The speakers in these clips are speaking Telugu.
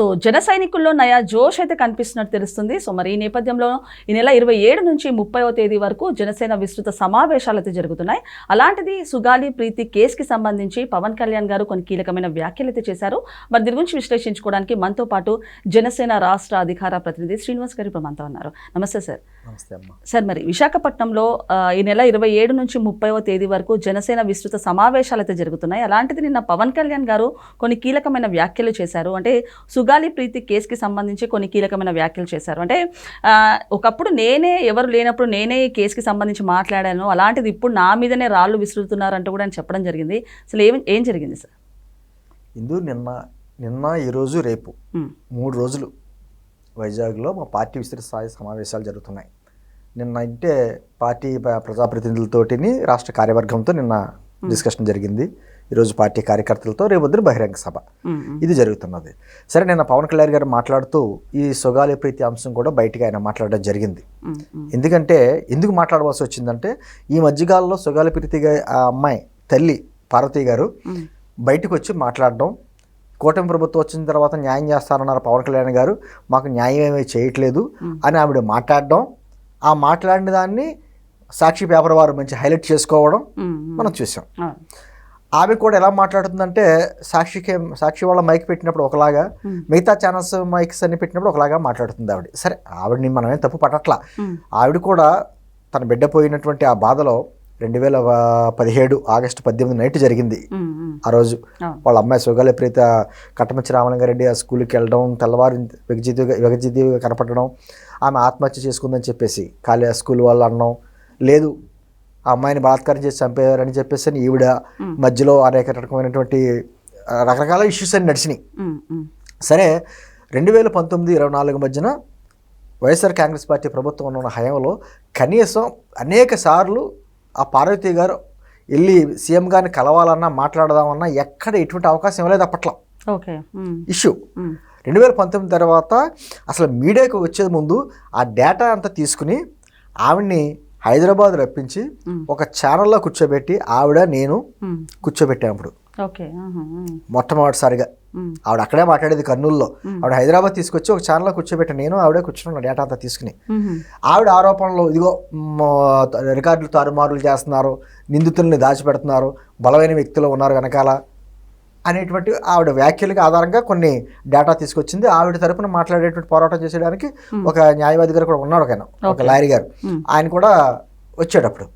సో జన సైనికుల్లో నయా జోష్ అయితే కనిపిస్తున్నట్టు తెలుస్తుంది. సో మరి ఈ నేపథ్యంలో ఈ నెల ఇరవై ఏడు నుంచి ముప్పైవ తేదీ వరకు జనసేన విస్తృత సమావేశాలు అయితే జరుగుతున్నాయి. అలాంటిది సుగాలి ప్రీతి కేసుకి సంబంధించి పవన్ కళ్యాణ్ గారు కొన్ని కీలకమైన వ్యాఖ్యలు అయితే చేశారు. మరి దీని గురించి విశ్లేషించుకోవడానికి మనతో పాటు జనసేన రాష్ట్ర అధికార ప్రతినిధి శ్రీనివాస్ గారు ఇప్పుడు మనతో ఉన్నారు. నమస్తే సార్. నమస్తే అమ్మ. సార్ మరి విశాఖపట్నంలో ఈ నెల ఇరవై ఏడు నుంచి ముప్పైవ తేదీ వరకు జనసేన విస్తృత సమావేశాలు అయితే జరుగుతున్నాయి. అలాంటిది నిన్న పవన్ కళ్యాణ్ గారు కొన్ని కీలకమైన వ్యాఖ్యలు చేశారు. అంటే సుగాలి ప్రీతి కేసుకి సంబంధించి కొన్ని కీలకమైన వ్యాఖ్యలు చేశారు. అంటే ఒకప్పుడు నేనే ఎవరు లేనప్పుడు నేనే ఈ కేసుకి సంబంధించి మాట్లాడాను. అలాంటిది ఇప్పుడు నా మీదనే రాళ్ళు విసురుతున్నారంటూ కూడా చెప్పడం జరిగింది. అసలు ఏం ఏం జరిగింది సార్? ఇందు నిన్న నిన్న ఈరోజు రేపు మూడు రోజులు వైజాగ్లో మా పార్టీ విస్తృత స్థాయి సమావేశాలు జరుగుతున్నాయి. నిన్న అంటే పార్టీ ప్రజాప్రతినిధులతోటిని రాష్ట్ర కార్యవర్గంతో నిన్న డిస్కషన్ జరిగింది. ఈరోజు పార్టీ కార్యకర్తలతో రేపొద్దున బహిరంగ సభ. ఇది జరుగుతున్నది. సరే నిన్న పవన్ కళ్యాణ్ గారు మాట్లాడుతూ ఈ సొగాలి ప్రీతి అంశం కూడా బయటికి ఆయన మాట్లాడడం జరిగింది. ఎందుకంటే ఎందుకు మాట్లాడవలసి వచ్చిందంటే ఈ మధ్యకాలంలో సుగాలి ప్రీతి ఆ అమ్మాయి తల్లి పార్వతి గారు బయటకు వచ్చి మాట్లాడడం కూటమి ప్రభుత్వం వచ్చిన తర్వాత న్యాయం చేస్తారన్నారు పవన్ కళ్యాణ్ గారు మాకు న్యాయం ఏమీ చేయట్లేదు అని ఆవిడ మాట్లాడడం ఆ మాట్లాడిన దాన్ని సాక్షి పేపర్ వారు మంచి హైలైట్ చేసుకోవడం మనం చూసాం. ఆమె కూడా ఎలా మాట్లాడుతుందంటే సాక్షికి సాక్షి వాళ్ళ మైక్ పెట్టినప్పుడు ఒకలాగా. మిగతా ఛానల్స్ మైక్స్ అన్ని పెట్టినప్పుడు ఒకలాగా మాట్లాడుతుంది ఆవిడ. సరే ఆవిడని మనమేం తప్పు పట్టట్లా. ఆవిడ కూడా తన బిడ్డ పోయినటువంటి ఆ బాధలో రెండు వేల పదిహేడు ఆగస్టు పద్దెనిమిది నైట్ జరిగింది ఆ రోజు. వాళ్ళ అమ్మాయి సుగల ప్రీత కట్టమంచి రామలింగారెడ్డి ఆ స్కూల్కి వెళ్ళడం తెల్లవారు విగజిద్దిగా విగజిద్దిగా కనపడడం ఆమె ఆత్మహత్య చేసుకుందని చెప్పేసి ఖాళీ ఆ స్కూల్ వాళ్ళు అనడం లేదు ఆ అమ్మాయిని బలాత్కారం చేసి చంపేయారని చెప్పేసి అని ఈవిడ. మధ్యలో అనేక రకమైనటువంటి రకరకాల ఇష్యూస్ అన్ని నడిచినాయి సరే రెండు వేల పంతొమ్మిది ఇరవై నాలుగు మధ్యన వైఎస్ఆర్ కాంగ్రెస్ పార్టీ ప్రభుత్వం ఉన్న హయాంలో కనీసం అనేక సార్లు ఆ పార్వతి గారు వెళ్ళి సీఎం గారిని కలవాలన్నా మాట్లాడదామన్నా ఎక్కడ ఎటువంటి అవకాశం ఇవ్వలేదు అప్పట్లో. ఓకే. ఇష్యూ. రెండు వేల పంతొమ్మిది తర్వాత అసలు మీడియాకు వచ్చే ముందు ఆ డేటా అంతా తీసుకుని ఆవిడ్ని హైదరాబాద్ రప్పించి ఒక ఛానల్లో కూర్చోబెట్టి ఆవిడ నేను ఉమ్, కూర్చోబెట్టాం అప్పుడు. మొట్టమొదటిసారిగా. ఆవిడ అక్కడే మాట్లాడేది కర్నూలులో. ఆవిడ హైదరాబాద్ తీసుకొచ్చి ఒక ఛానల్లో కూర్చోబెట్టి నేను ఆవిడే కూర్చున్నాను డేటా అంతా తీసుకుని. ఆవిడ ఆరోపణలు ఇదిగో రికార్డులు తారుమారులు చేస్తున్నారు నిందితుల్ని దాచిపెడుతున్నారు బలమైన వ్యక్తులు ఉన్నారు వెనకాల అనేటువంటి ఆవిడ వ్యాఖ్యలకు ఆధారంగా కొన్ని డేటా తీసుకొచ్చింది. ఆవిడ తరపున మాట్లాడేటువంటి పోరాటం చేసేయడానికి ఒక న్యాయవాది గారు కూడా ఉన్నాడు ఆయన ఒక లాయర్ గారు. ఆయన కూడా వచ్చేటప్పుడు.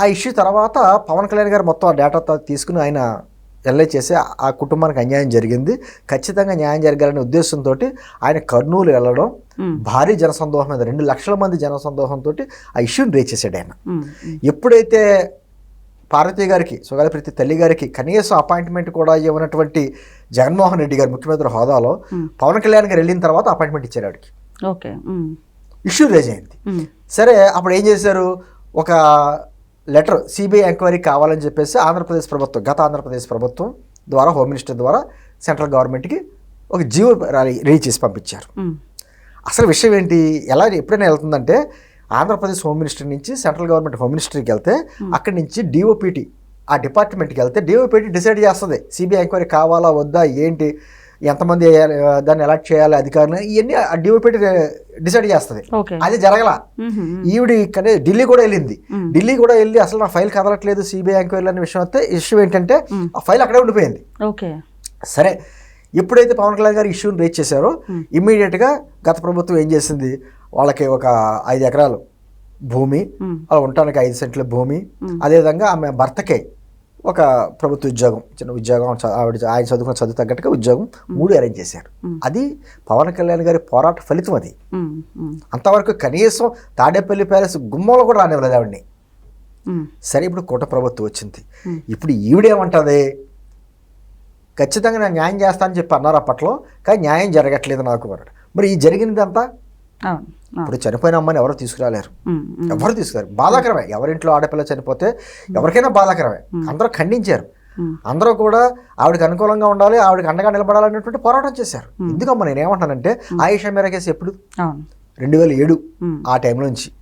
ఆ ఇష్యూ తర్వాత పవన్ కళ్యాణ్ గారు మొత్తం ఆ డేటా తీసుకుని ఆయన ఎల్ఐ చేసి ఆ- కుటుంబానికి అన్యాయం జరిగింది. ఖచ్చితంగా న్యాయం జరగాలనే ఉద్దేశంతో ఆయన కర్నూలు వెళ్ళడం భారీ జనసందోహం మీద రెండు లక్షల మంది జనసందోహంతో ఆ ఇష్యూని రేజ్ చేశాడు ఆయన. ఎప్పుడైతే పార్వతీ గారికి సుగాలప్రీతి తల్లి గారికి కనీసం అపాయింట్మెంట్ కూడా ఇవ్వనటువంటి జగన్మోహన్ రెడ్డి గారు ముఖ్యమంత్రి హోదాలో. పవన్ కళ్యాణ్ గారు వెళ్ళిన తర్వాత అపాయింట్మెంట్ ఇచ్చారు ఆవిడకి. ఓకే ఇష్యూ రేజ్ అయింది. సరే అప్పుడు ఏం చేశారు? ఒక లెటర్ సిబిఐ ఎంక్వైరీ కావాలని చెప్పేసి ఆంధ్రప్రదేశ్ ప్రభుత్వం గత ఆంధ్రప్రదేశ్ ప్రభుత్వం ద్వారా హోమ్ మినిస్టర్ ద్వారా సెంట్రల్ గవర్నమెంట్కి ఒక జీవో రిలీజ్ చేసి పంపించారు. అసలు విషయం ఏంటి? ఎలా ఎప్పుడైనా వెళ్తుందంటే ఆంధ్రప్రదేశ్ హోమ్ మినిస్టర్ నుంచి సెంట్రల్ గవర్నమెంట్ హోమ్ మినిస్టర్కి వెళ్తే అక్కడి నుంచి డిఓపిటి ఆ డిపార్ట్మెంట్కి వెళ్తే డిఓపిటి డిసైడ్ చేస్తుంది. సిబిఐ ఎంక్వైరీ కావాలా వద్దా ఏంటి? ఎంతమంది వేయాలి, దాన్ని ఎలక్ట్ చేయాలి అధికారులు ఇవన్నీ ఆ డిఓపిటి డిసైడ్ చేస్తుంది. అది జరగల. ఈవిడ ఇక్కడే ఢిల్లీ కూడా వెళ్ళింది. ఢిల్లీ కూడా వెళ్ళి అసలు నా ఫైల్ కదలట్లేదు సిబిఐ ఎంక్వైరీ అనే విషయం అయితే ఇష్యూ ఏంటంటే. ఆ ఫైల్ అక్కడే ఉండిపోయింది. ఓకే. సరే ఎప్పుడైతే పవన్ కళ్యాణ్ గారు ఇష్యూని రేజ్ చేశారో ఇమ్మీడియట్గా గత ప్రభుత్వం ఏం చేసింది? వాళ్ళకి ఒక ఐదు ఎకరాలు భూమి అలా ఉండటానికి ఐదు సెంట్ల భూమి అదేవిధంగా ఆమె భర్తకే ఒక ప్రభుత్వ ఉద్యోగం చిన్న ఉద్యోగం ఆవిడ ఆయన చదువుకున్న చదువు తగ్గట్టుగా ఉద్యోగం మూడు అరేంజ్ చేశారు. అది పవన్ కళ్యాణ్ గారి పోరాట ఫలితం అది. అంతవరకు కనీసం తాడేపల్లి ప్యాలెస్ గుమ్మంలో కూడా రానివ్వలేదు ఆవిడని. సరే ఇప్పుడు కూట ప్రభుత్వం వచ్చింది. ఇప్పుడు ఈవిడేమంటుంది? ఖచ్చితంగా నేను న్యాయం చేస్తానని చెప్పి అన్నారు అప్పట్లో కానీ న్యాయం జరగట్లేదు నాకు అన్నాడు. మరి ఈ జరిగినదంతా. ఇప్పుడు చనిపోయిన అమ్మని ఎవరు తీసుకురాలేరు? ఎవరు తీసుకురారు? బాధాకరమే. ఎవరింట్లో ఆడపిల్ల చనిపోతే ఎవరికైనా బాధాకరమే. అందరూ ఖండించారు. అందరూ కూడా ఆవిడకి అనుకూలంగా ఉండాలి ఆవిడకి అండగా నిలబడాలనేటువంటి పోరాటం చేశారు. ఎందుకమ్మా నేను ఏమంటానంటే ఆయిషా మీరా కేసు ఎప్పుడు? రెండు వేల ఏడు ఆ టైంలో నుంచి.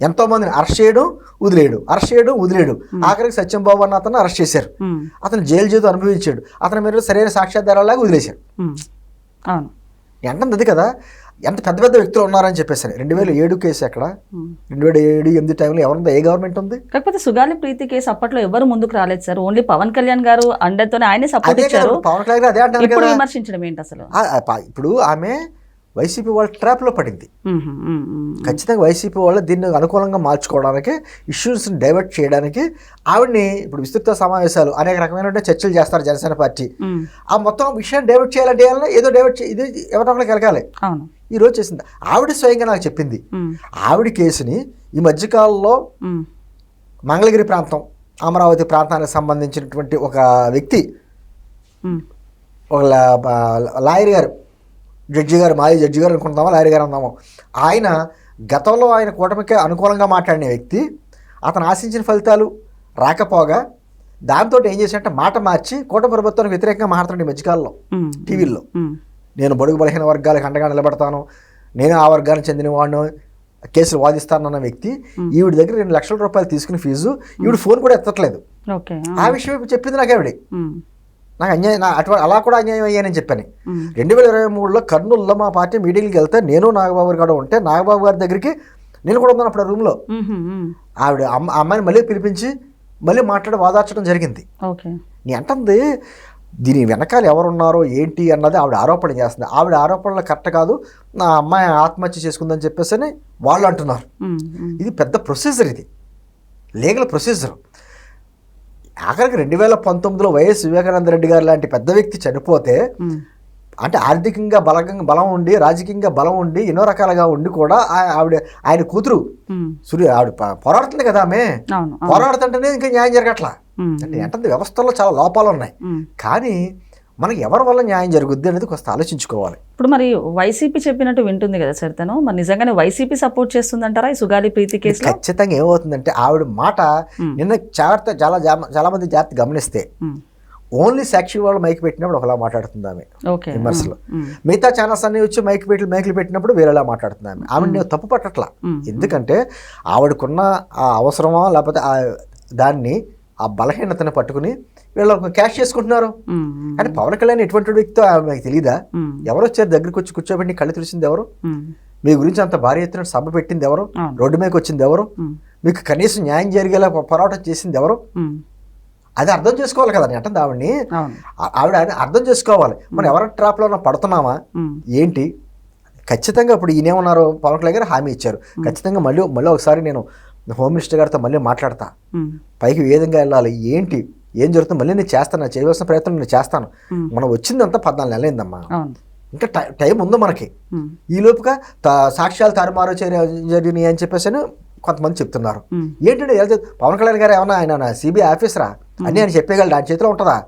ఎంతో మందిని అరెస్ట్ చేయడం వదిలేయడం అరెస్ట్ చేయడం వదిలేయడం. ఆఖరికి సత్యం బాబు అన్న అతను అరెస్ట్ చేశారు. అతను జైలు జీవితం అనుభవించాడు. అతని మీద సరైన సాక్ష్యాధారాలాగా వదిలేశారు. అవును. అది కదా? ఎంత పెద్ద పెద్ద వ్యక్తులు ఉన్నారని చెప్పేసి రెండు వేల ఏడు కేసు ఎక్కడ? ఉమ్. రెండు వేల ఏడు ఎనిమిది టైంలో ఎవరుందా ఏ గవర్నమెంట్ ఉంది? కాకపోతే సుగాలి ప్రీతి కేసు అప్పట్లో ఎవరు ముందుకు రాలేదు సార్. ఓన్లీ పవన్ కళ్యాణ్ గారు అండర్తోనే ఆయనే సపోర్ట్ ఇచ్చారు. పవన్ కళ్యాణ్ గారు అదే అంటారు ఇప్పుడు కదా. విమర్శించడం ఏంటి అసలు? ఇప్పుడు ఆమె వైసీపీ వాళ్ళ ట్రాప్లో పడింది. ఖచ్చితంగా వైసీపీ వాళ్ళు దీన్ని అనుకూలంగా మార్చుకోవడానికి ఇష్యూస్ని డైవర్ట్ చేయడానికి ఆవిడ్ని ఇప్పుడు విస్తృత సమావేశాలు అనేక రకమైన చర్చలు చేస్తారు జనసేన పార్టీ. ఆ మొత్తం విషయాన్ని డైవర్ట్ చేయాలంటే ఏదో డైవర్ట్ ఇది కలగాలి అవును. ఈ రోజు చేసింది. ఆవిడ స్వయంగా నాకు చెప్పింది. ఆవిడ కేసుని ఈ మధ్యకాలంలో మంగళగిరి ప్రాంతం అమరావతి ప్రాంతానికి సంబంధించినటువంటి ఒక వ్యక్తి ఒక లాయర్ గారు జడ్జి గారు మాజీ జడ్జి గారు అనుకుంటామో లాయర్ గారు అందామో ఆయన గతంలో ఆయన కూటమికి అనుకూలంగా మాట్లాడిన వ్యక్తి అతను ఆశించిన ఫలితాలు రాకపోగా దాంతో ఏం చేశాడంటే మాట మార్చి కూటమి ప్రభుత్వానికి వ్యతిరేకంగా మాట్లాడుతున్నాడు ఈ మధ్యకాలంలో టీవీల్లో. నేను బడుగు బలహీన వర్గాలకు అండగా నిలబడతాను నేను ఆ వర్గానికి చెందిన వాడిని కేసులు వాదిస్తానన్న వ్యక్తి ఈవిడ దగ్గర రెండు లక్షల రూపాయలు తీసుకుని ఫీజు ఈవిడ ఫోన్ కూడా ఎత్తట్లేదు. ఆ. విషయం చెప్పింది నాకు ఆవిడ. నాకు అన్యాయం నా అటువంటి అలా కూడా అన్యాయం అయ్యానని చెప్పాను. రెండు వేల ఇరవై మూడులో కర్నూలులో మా పార్టీ మీటింగ్కి వెళ్తే నేను నాగబాబు గారు ఉంటే నాగబాబు గారి దగ్గరికి నేను కూడా ఉన్నాను అప్పుడు రూమ్లో. ఆవిడ అమ్మాయిని మళ్ళీ పిలిపించి మళ్ళీ మాట్లాడి వాదార్చడం జరిగింది. నీ అంటుంది దీని వెనకాల ఎవరున్నారో ఏంటి అన్నది ఆవిడ ఆరోపణ చేస్తుంది. ఆవిడ ఆరోపణలు కరెక్ట్ కాదు. నా అమ్మాయి ఆత్మహత్య చేసుకుందని చెప్పేసి అని వాళ్ళు అంటున్నారు. ఇది పెద్ద ప్రొసీజర్ ఇది. లీగల్ ప్రొసీజర్ ఆఖరికి రెండు వేల పంతొమ్మిదిలో వైఎస్ వివేకానంద రెడ్డి గారు లాంటి పెద్ద వ్యక్తి చనిపోతే అంటే ఆర్థికంగా బలంగా బలం ఉండి రాజకీయంగా బలం ఉండి ఎన్నో రకాలుగా ఉండి కూడా ఆవిడ ఆయన కూతురు సూర్య ఆవిడ పోరాడుతుంది కదా ఆమె. పోరాడుతుంటేనే ఇంకా న్యాయం జరగట్లా? అంటే వ్యవస్థలో చాలా లోపాలు ఉన్నాయి. కానీ మనకి ఎవరి వల్ల న్యాయం జరుగుద్ది అనేది కొంత ఆలోచించుకోవాలి. ఇప్పుడు మరి వైసీపీ చెప్పినట్టు వింటుంది కదా సార్ తను. మరి నిజంగానే వైసీపీ సపోర్ట్ చేస్తుందంటారా ఈ సుగాలి ప్రీతి కేసులో? ఖచ్చితంగా ఏమవుతుందంటే ఆవిడ మాట. నిన్న జాగ్రత్త చాలా చాలా మంది జాగ్రత్త గమనిస్తే ఓన్లీ సాక్షి వాళ్ళు మైక్ పెట్టినప్పుడు ఒకలా మాట్లాడుతుంది ఆమె ఓకే. విమర్శలు. మిగతా ఛానల్స్ అన్ని వచ్చి మైక్ పెట్టి మైకులు పెట్టినప్పుడు వేరేలా మాట్లాడుతుంది ఆమె. ఆమె నేను తప్పు పట్టట్లా. ఎందుకంటే ఆవిడకున్న ఆ అవసరమా లేకపోతే ఆ దాన్ని ఆ బలహీనతను పట్టుకుని వీళ్ళు క్యాష్ చేసుకుంటున్నారు. కానీ పవన్ కళ్యాణ్ ఎటువంటి వ్యక్తితో ఆమెకు తెలియదా ఎవరు వచ్చారు దగ్గరికి వచ్చి కూర్చోబెట్టి కళ్ళు తెలిసింది ఎవరు? మీ గురించి అంత భారీ ఎత్తున సభ పెట్టింది ఎవరు. రోడ్డు మీదకి వచ్చింది ఎవరు? మీకు కనీసం న్యాయం జరిగేలా పోరాటం చేసింది ఎవరు? అది అర్థం చేసుకోవాలి కదా అంటుంది ఆవిడని. ఆవిడ అర్థం చేసుకోవాలి. మనం ఎవరి ట్రాప్లో పడుతున్నామా? ఏంటి? ఖచ్చితంగా ఇప్పుడు ఈయనేమన్నారు? పవన్ కళ్యాణ్ గారు హామీ ఇచ్చారు. ఖచ్చితంగా మళ్ళీ మళ్ళీ ఒకసారి నేను హోమ్ మినిస్టర్ గారితో మళ్ళీ మాట్లాడతా. పైకి ఏ విధంగా వెళ్ళాలి ఏంటి ఏం జరుగుతుంది మళ్ళీ నేను చేస్తాను చేయవలసిన ప్రయత్నం నేను చేస్తాను. మనం వచ్చిందంతా పద్నాలుగు నెలలైందమ్మా ఇంకా టై- టైం ఉంది మనకి. ఈ లోపుగా తా- సాక్ష్యాలు తారుమారు జరిగినాయి అని చెప్పేసి అని కొంతమంది చెప్తున్నారు. ఏంటంటే పవన్ కళ్యాణ్ గారు ఏమన్నా ఆయన సిబిఐ ఆఫీసరా? అన్నీ ఆయన చెప్పేయగలడు ఆయన చేతిలో ఉంటుందా?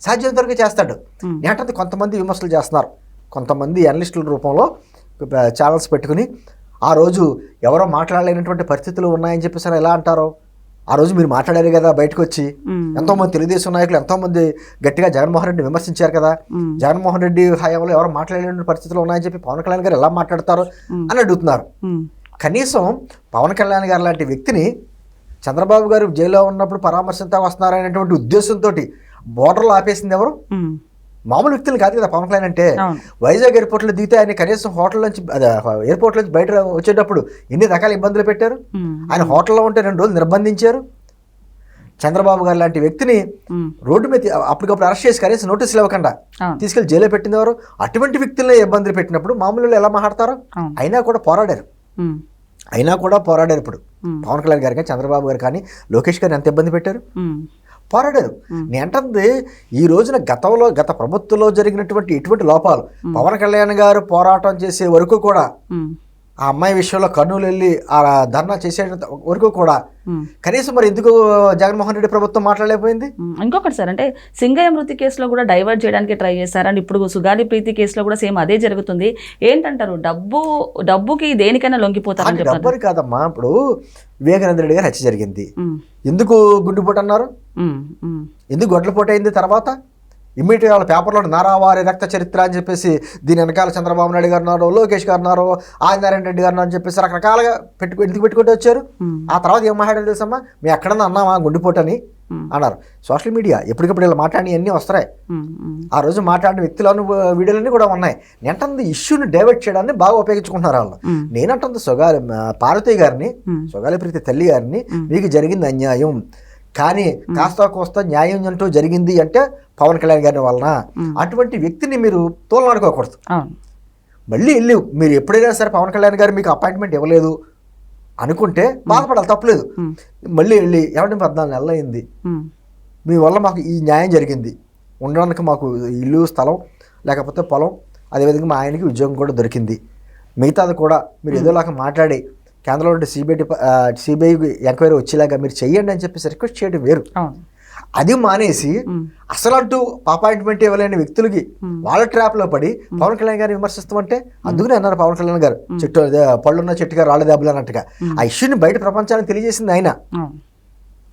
సాధ్యమైనంత వరకు చేస్తాడు. ఏంటంటే కొంతమంది విమర్శలు చేస్తున్నారు. కొంతమంది అనలిస్టుల రూపంలో ఛానల్స్ పెట్టుకుని ఆ రోజు ఎవరో మాట్లాడలేనటువంటి పరిస్థితులు ఉన్నాయని చెప్పేసి ఎలా అంటారో? ఆ రోజు మీరు మాట్లాడారు కదా బయటకు వచ్చి ఎంతోమంది తెలుగుదేశం నాయకులు ఎంతోమంది గట్టిగా జగన్మోహన్ రెడ్డి విమర్శించారు కదా. జగన్మోహన్ రెడ్డి హయాంలో ఎవరు మాట్లాడలేని పరిస్థితులు ఉన్నాయని చెప్పి పవన్ కళ్యాణ్ గారు ఎలా మాట్లాడతారు. అని అడుగుతున్నారు. కనీసం పవన్ కళ్యాణ్ గారు లాంటి వ్యక్తిని చంద్రబాబు గారు జైల్లో ఉన్నప్పుడు పరామర్శించా వస్తున్నారనేటువంటి ఉద్దేశంతో బోర్డర్లో ఆపేసింది ఎవరు? మామూలు వ్యక్తులు కాదు కదా పవన్ కళ్యాణ్ అంటే. వైజాగ్ ఎయిర్పోర్ట్లో దిగితే ఆయన కనీసం హోటల్ నుంచి ఎయిర్పోర్ట్ నుంచి బయట వచ్చేటప్పుడు ఎన్ని రకాల ఇబ్బందులు పెట్టారు? ఆయన హోటల్లో ఉంటే రెండు రోజులు నిర్బంధించారు. చంద్రబాబు గారు లాంటి వ్యక్తిని రోడ్డు మీద అప్పటికప్పుడు అరెస్ట్ చేసి కనీసం నోటీసులు ఇవ్వకుండా తీసుకెళ్ళి జైల్లో పెట్టింది ఎవరు? అటువంటి వ్యక్తులనే ఇబ్బందులు పెట్టినప్పుడు మామూలు ఎలా మాట్లాడతారు? అయినా కూడా పోరాడారు. అయినా కూడా పోరాడారు ఇప్పుడు. పవన్ కళ్యాణ్ గారు కానీ చంద్రబాబు గారు కానీ లోకేష్ గారు ఎంత ఇబ్బంది పెట్టారు? పోరాడారు. నేను అంటుంది ఈ రోజున గతంలో గత ప్రభుత్వంలో జరిగినటువంటి ఎటువంటి లోపాలు పవన్ కళ్యాణ్ గారు పోరాటం చేసే వరకు కూడా ఆ అమ్మాయి విషయంలో కర్నూలు వెళ్ళి ఆ ధర్నా చేసే వరకు కూడా. కనీసం మరి ఎందుకు జగన్మోహన్ రెడ్డి ప్రభుత్వం మాట్లాడలేకపోయింది? ఇంకొకటి సార్ అంటే సింగయ్య మృతి కేసులో కూడా డైవర్ట్ చేయడానికి ట్రై చేశారు అండ్ ఇప్పుడు సుగాలి ప్రీతి కేసులో కూడా సేమ్ అదే జరుగుతుంది. ఏంటంటారు? డబ్బు డబ్బుకి దేనికైనా చెప్తారు డబ్బని కాదమ్మా ఇప్పుడు వివేకానంద రెడ్డి గారు హత్య జరిగింది. ఎందుకు గుండెపోటు అన్నారు? ఎందుకు గొడ్లపోటు అయింది తర్వాత? ఇమ్మీడియట్ వాళ్ళ పేపర్లో నారావారి రక్త చరిత్ర అని చెప్పేసి దీని వెనకాల చంద్రబాబు నాయుడు గారు ఉన్నారు లోకేష్ గారు ఉన్నారు ఆదినారాయణ రెడ్డి గారు అని చెప్పేసి రకరకాలుగా పెట్టుకు ఎందుకు పెట్టుకుంటూ వచ్చారు? ఆ తర్వాత ఏం మాట్లాడారు తెలుసమ్మా? మేము ఎక్కడన్నా అన్నామా అని అన్నారు. సోషల్ మీడియా ఎప్పటికప్పుడు ఇలా మాట్లాడి అన్నీ వస్తాయి ఆ రోజు మాట్లాడిన వ్యక్తులను వీడియోలన్నీ కూడా ఉన్నాయి. నేనంటుంది ఇష్యూని డైవర్ట్ చేయడాన్ని బాగా ఉపయోగించుకుంటున్నారు వాళ్ళు. ఉమ్, నేనంటుంది సుగాలి పార్వతి గారిని సుగాలి ప్రీతి తల్లి గారిని. మీకు జరిగింది అన్యాయం. కానీ కాస్త కోస్త న్యాయం అంటూ జరిగింది అంటే పవన్ కళ్యాణ్ గారి వలన. అటువంటి వ్యక్తిని మీరు తోలనాడుకోకూడదు. మళ్ళీ వెళ్ళి మీరు ఎప్పుడైనా సరే పవన్ కళ్యాణ్ గారు మీకు అపాయింట్మెంట్ ఇవ్వలేదు అనుకుంటే బాధపడాలి తప్పలేదు. మళ్ళీ వెళ్ళి ఏమంటే పద్నాలుగు నెలలు అయింది మీ వల్ల మాకు ఈ న్యాయం జరిగింది. ఉండడానికి మాకు ఇల్లు స్థలం లేకపోతే పొలం అదేవిధంగా మా ఆయనకి ఉద్యోగం కూడా దొరికింది. మిగతాది కూడా మీరు ఏదోలాగా మాట్లాడి కేంద్రంలో ఉండే సిబిఐ సిబిఐ ఎంక్వైరీ వచ్చేలాగా మీరు చెయ్యండి అని చెప్పేసి రిక్వెస్ట్ చేయడం వేరు. అది మానేసి అసలు అంటూ అపాయింట్మెంట్ ఇవ్వలేని వ్యక్తులకి. వాళ్ళ ట్రాప్లో పడి పవన్ కళ్యాణ్ గారిని విమర్శిస్తామంటే అందుకనే అన్నారు పవన్ కళ్యాణ్ గారు. చెట్టు పళ్ళున్న చెట్టుగా రాళ్ళ దెబ్బలు అన్నట్టుగా. ఆ ఇష్యూని బయట ప్రపంచానికి తెలియజేసింది ఆయన.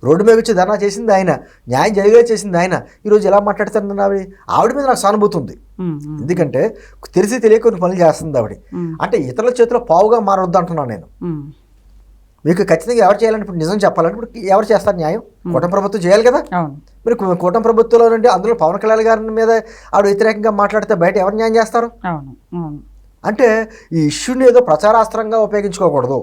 రోడ్డు మీద వచ్చి ధర్నా చేసింది ఆయన. న్యాయం జరిగేలా చేసింది ఆయన. ఈరోజు ఎలా మాట్లాడుతుంది ఆవిడ ఆవిడ మీద నాకు సానుభూతి ఉంది ఎందుకంటే తెలిసి తెలియక కొన్ని పనులు చేస్తుంది ఆవిడ. అంటే ఇతరుల చేతిలో పావుగా మారొద్దు అంటున్నాను నేను మీకు ఖచ్చితంగా ఎవరు చేయాలంటే ఇప్పుడు నిజం చెప్పాలంటే ఇప్పుడు ఎవరు చేస్తారు న్యాయం? కూటమి ప్రభుత్వం చేయాలి కదా? మరి కూటమి ప్రభుత్వంలో నుండి అందులో పవన్ కళ్యాణ్ గారి మీద ఆవిడ వ్యతిరేకంగా మాట్లాడితే బయట ఎవరు న్యాయం చేస్తారు? అంటే ఈ ఇష్యూని ఏదో ప్రచారాస్త్రంగా ఉపయోగించుకోకూడదు.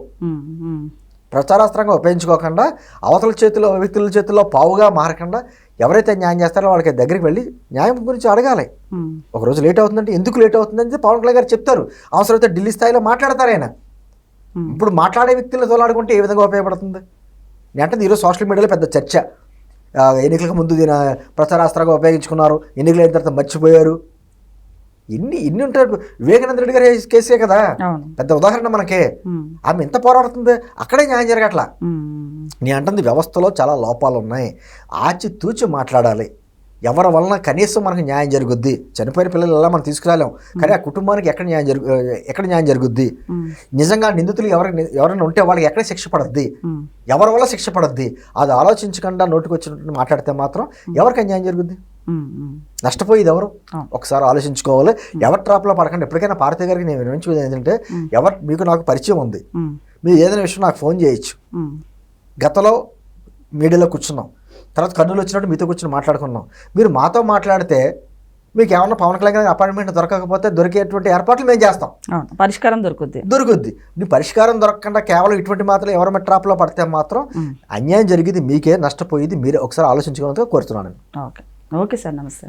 ప్రచారాస్త్రంగా ఉపయోగించుకోకుండా అవతల చేతిలో వ్యక్తుల చేతిలో పావుగా మారకుండా ఎవరైతే న్యాయం చేస్తారో వాళ్ళకి దగ్గరికి వెళ్ళి న్యాయం గురించి అడగాలి. ఉమ్, ఒక రోజు లేట్ అవుతుందంటే ఎందుకు లేట్ అవుతుందంటే పవన్ కళ్యాణ్ గారు చెప్తారు. అవసరమైతే ఢిల్లీ స్థాయిలో మాట్లాడతారు ఆయన. ఇప్పుడు మాట్లాడే వ్యక్తులు తోలాడుకుంటే ఏ విధంగా ఉపయోగపడుతుంది? నేను అంటే ఈరోజు సోషల్ మీడియాలో పెద్ద చర్చ. ఎన్నికలకు ముందు దీని ప్రచారాస్త్రంగా ఉపయోగించుకున్నారు. ఎన్నికలు అయిన తర్వాత మర్చిపోయారు. ఇన్ని ఇన్ని ఉంటారు వివేకానంద రెడ్డి గారి కేసే కదా. పెద్ద ఉదాహరణ మనకే. ఆమె ఎంత పోరాడుతుంది? అక్కడే న్యాయం జరగట్లా. నేను అంటుంది వ్యవస్థలో చాలా లోపాలు ఉన్నాయి ఆచి తూచి మాట్లాడాలి. ఎవరి వలన కనీసం మనకు న్యాయం జరుగుద్ది? చనిపోయిన పిల్లలు ఎలా మనం తీసుకురాలేం? కానీ ఆ కుటుంబానికి ఎక్కడ న్యాయం జరుగు ఎక్కడ న్యాయం జరుగుద్ది? నిజంగా నిందితులు ఎవరు ఎవరైనా ఉంటే వాళ్ళకి ఎక్కడ శిక్ష పడద్ది? ఎవరి వల్ల శిక్ష పడద్ది? అది ఆలోచించకుండా నోటికి వచ్చినట్టు మాట్లాడితే మాత్రం ఎవరికి న్యాయం జరుగుద్ది? నష్టపోయేది ఎవరు. ఒకసారి ఆలోచించుకోవాలి. ఎవరి ట్రాప్లో పడకండి. ఎప్పటికైనా భారతీయ గారికి నేను వినిపించేది ఏంటంటే ఎవరు మీకు నాకు పరిచయం ఉంది. మీరు ఏదైనా విషయం నాకు ఫోన్ చేయొచ్చు. గతంలో మీడియాలో కూర్చున్నాం. తర్వాత కర్నూలు వచ్చినట్టు మీతో కూర్చొని మాట్లాడుకున్నాం. మీరు మాతో మాట్లాడితే మీకు ఏమన్నా పవన్ కళ్యాణ్ గారికి అపాయింట్మెంట్ దొరకకపోతే దొరికేటువంటి ఏర్పాట్లు మేము చేస్తాం. పరిష్కారం దొరుకుద్ది. దొరుకుద్ది. నీ పరిష్కారం దొరకకుండా కేవలం ఇటువంటి మాత్రం ఎవరి ట్రాప్లో పడితే మాత్రం అన్యాయం జరిగింది మీకే నష్టపోయేది మీరే ఒకసారి ఆలోచించుకోవాలని కోరుతున్నాను. ఓకే. ఓకే సార్ నమస్తే.